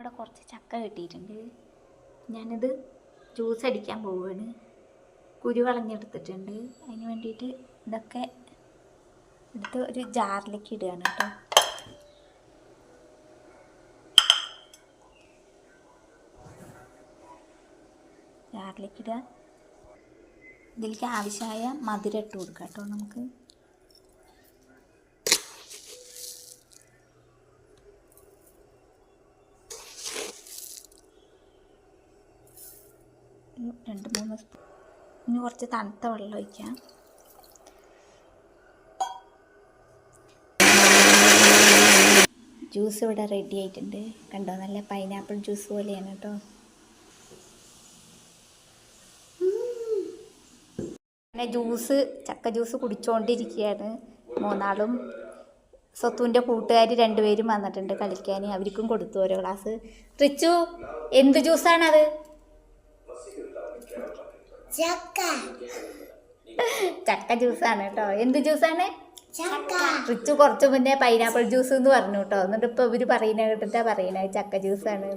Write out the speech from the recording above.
ഇവിടെ കുറച്ച് ചക്ക കിട്ടിയിട്ടുണ്ട്. ഞാനിത് ജ്യൂസ് അടിക്കാൻ പോവുകയാണ് കുരു വളഞ്ഞെടുത്തിട്ടുണ്ട് അതിന് വേണ്ടിയിട്ട് ഇതൊക്കെ എടുത്ത് ഒരു ജാറിലേക്ക് ഇടുകയാണ് കേട്ടോ. ജാറിലേക്ക് ഇടുക. ഇതിലേക്ക് ആവശ്യമായ മധുരം ഇട്ട് കൊടുക്കാം കേട്ടോ നമുക്ക്. രണ്ട് മൂന്ന് സ്പൂൺ ഇനി കുറച്ച് തണുത്ത വെള്ളം ഒഴിക്കാം. ജ്യൂസ് ഇവിടെ റെഡി ആയിട്ടുണ്ട്. കണ്ടോ നല്ല പൈനാപ്പിൾ ജ്യൂസ് പോലെയാണ് കേട്ടോ പിന്നെ ജ്യൂസ് ചക്ക ജ്യൂസ് കുടിച്ചുകൊണ്ടിരിക്കുകയാണ് മൂന്നാളും സ്വത്തുവിന്റെ കൂട്ടുകാർ രണ്ടുപേരും വന്നിട്ടുണ്ട് കളിക്കാൻ. അവർക്കും കൊടുത്തു ഓരോ ഗ്ലാസ് റിച്ചു എന്ത് ജ്യൂസാണത് ചക്ക. ചക്ക ജ്യൂസാണ് കേട്ടോ. എന്ത് ജ്യൂസാണ്? റിച്ചു കുറച്ചു മുന്നേ പൈനാപ്പിൾ ജ്യൂസ് എന്ന് പറഞ്ഞു കേട്ടോ. എന്നിട്ട് ഇപ്പൊ ഇവർ പറയുന്ന കേട്ടിട്ടാ പറയുന്നത് ചക്ക ജ്യൂസാണ്